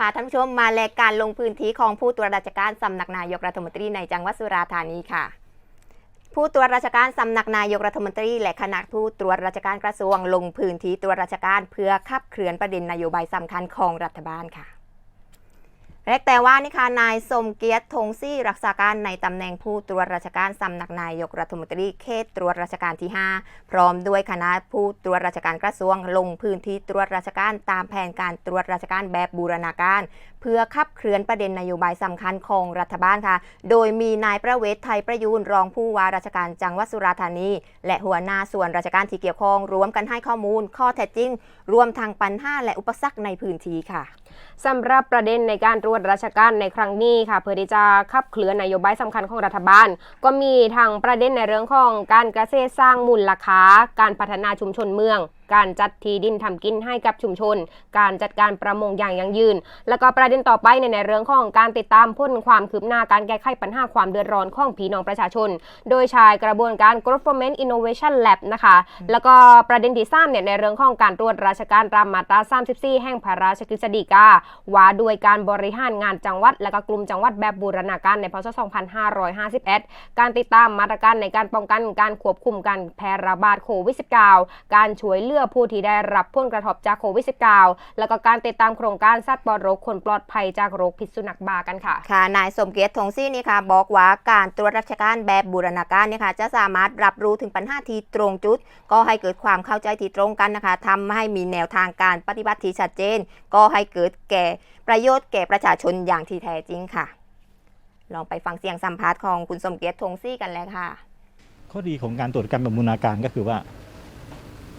พาท่านผู้ชมมาแลกการลงพื้นที่ของผู้ตรวจราชการสำนักนายกรัฐมนตรีในจังหวัดสุราษฎร์ธานีค่ะ ผู้ตรวจราชการสำนักนายกรัฐมนตรีและคณะผู้ตรวจราชการกระทรวงลงพื้นที่ตรวจราชการเพื่อขับเคลื่อนประเด็นนโยบายสำคัญของรัฐบาลค่ะ และแต่ว่านี่ค่ะนายสมเกียรติธงซี่รักษาการในตำแหน่งผู้ตรวจราชการสำนักนายกรัฐมนตรีเขตตรวจราชการที่ 5 พร้อมด้วยคณะผู้ตรวจราชการกระทรวง ลงพื้นที่ตรวจราชการตามแผนการตรวจราชการแบบบูรณาการ เพื่อขับเคลื่อนประเด็นนโยบายสำคัญของรัฐบาลค่ะ โดยมีนายประเวศไทยประยูนรองผู้ว่าราชการจังหวัดสุราษฎร์ธานี และหัวหน้าส่วนราชการที่เกี่ยวข้องรวมกันให้ข้อมูล ข้อเท็จจริง รวมทางปัญหาและอุปสรรคในพื้นที่ค่ะ สำหรับประเด็นในการตรวจราชการในครั้งนี้ค่ะ เพื่อที่จะขับเคลื่อนนโยบายสำคัญของรัฐบาล ก็มีทางประเด็นในเรื่องของการเกษตรสร้างมูลราคาการพัฒนาชุมชนเมือง การจัดที่ดินทำกินให้กับชุมชน การจัดการประมงอย่างยั่งยืน แล้วก็ประเด็นต่อไปในในเรื่องของการติดตามพ้นความคืบหน้าการแก้ไขปัญหาความเดือดร้อนของพี่น้องประชาชน โดยใช้กระบวนการ Government Innovation Lab นะคะ แล้วก็ประเด็นที่สามเนี่ยในเรื่องของการตรวจราชการตามมาตรา 34 แห่งพระราชกฤษฎีกาว่าด้วยการบริหารงานจังหวัด และก็กลุ่มจังหวัดแบบบูรณาการในพศ 2551 การติดตามมาตรการในการป้องกันการควบคุมการแพร่ระบาดโควิด -19 การช่วยเหลือผู้ที่ได้รับผลกระทบจากโควิด -19 แล้วก็การติดตามโครงการสัตว์ปลอดโรคคนปลอดภัยจากโรคพิษสุนัขบ้ากันค่ะ ค่ะ นายสมเกียรติธงซี่นี่ค่ะ บอกว่าการตรวจราชการแบบบูรณาการเนี่ยค่ะจะสามารถรับรู้ถึงปัญหาที่ตรงจุด ก็ให้เกิดความเข้าใจที่ตรงกันนะคะทำให้มีแนวทางการปฏิบัติที่ชัดเจน ก็ให้เกิดแก่ประโยชน์แก่ประชาชนอย่างที่แท้จริงค่ะ ลองไปฟังเสียงสัมภาษณ์ของคุณสมเกียรติธงซี่กันเลยค่ะ ข้อดีของการตรวจการแบบบูรณาการก็คือว่า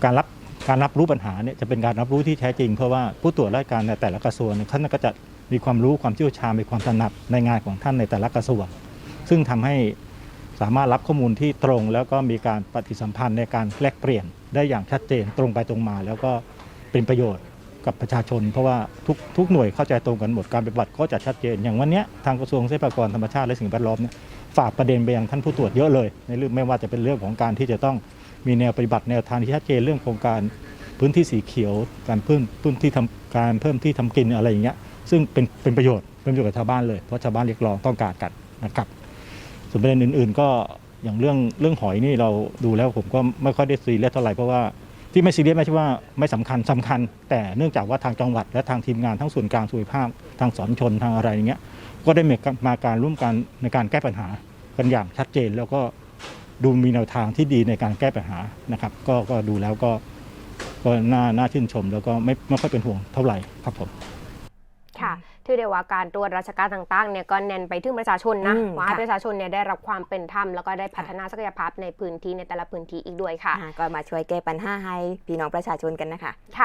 การรับ การรับรู้ปัญหาเนี่ยจะเป็นการรับรู้ที่แท้จริง เพราะว่าผู้ตรวจราชการในแต่ละกระทรวงเนี่ยท่านก็จะมีความรู้ความเชี่ยวชาญมีความถนัดในงานของท่านในแต่ละกระทรวง ซึ่งทำให้สามารถรับข้อมูลที่ตรง แล้วก็มีการปฏิสัมพันธ์ในการแลกเปลี่ยนได้อย่างชัดเจนตรงไปตรงมา แล้วก็เป็นประโยชน์กับประชาชน เพราะว่าทุกทุกหน่วยเข้าใจตรงกันหมดการปฏิบัติก็จะชัดเจน อย่างวันเนี้ยทางกระทรวงทรัพยากรธรรมชาติและสิ่งแวดล้อมเนี่ยฝากประเด็นไปยังท่านผู้ตรวจเยอะเลย ในเรื่องไม่ว่าจะเป็นเรื่องของการที่จะต้องมีแนวปฏิบัติแนวทางที่ชัดเจนเรื่องโครงการ พื้นที่สีเขียว การเพิ่มพื้นที่ทำการเพิ่มที่ทำกินอะไรอย่างเงี้ยซึ่งเป็นเป็นประโยชน์เป็นประโยชน์กับชาวบ้านเลยเพราะชาวบ้านเรียกร้องต้องการกันนะครับส่วนประเด็นอื่น ๆ ก็อย่างเรื่องเรื่องหอยนี่เราดูแล้วผมก็ไม่ค่อยได้ซีเรียสเท่าไหร่เพราะว่าที่ไม่ซีเรียสไม่ใช่ว่าไม่สำคัญสำคัญ แต่เนื่องจากว่าทางจังหวัด และทางทีมงานทั้งส่วนกลางส่วนภาคทางสอนชนทางอะไรอย่างเงี้ยก็ได้มมาการร่วมกันในการแก้ปัญหากันอย่างชัดเจนแล้วก็ดูมีแนวทางที่ดีในการแก้ปัญหานะครับ ก็ก็ดูแล้วก็ ก็น่าน่าชื่นชม แล้วก็ไม่ไม่ค่อยเป็นห่วงเท่าไหร่ครับผมค่ะถือได้ว่าการตรวจราชการต่างๆเนี่ยก็เน้นไปถึงประชาชนนะอืมว่าให้ค่ะประชาชนเนี่ยได้รับความเป็นธรรมแล้วก็ได้พัฒนาศักยภาพในพื้นที่ในแต่ละพื้นที่อีกด้วยค่ะอ่าก็มาช่วยแก้ปัญหาให้พี่น้องประชาชนกันนะคะ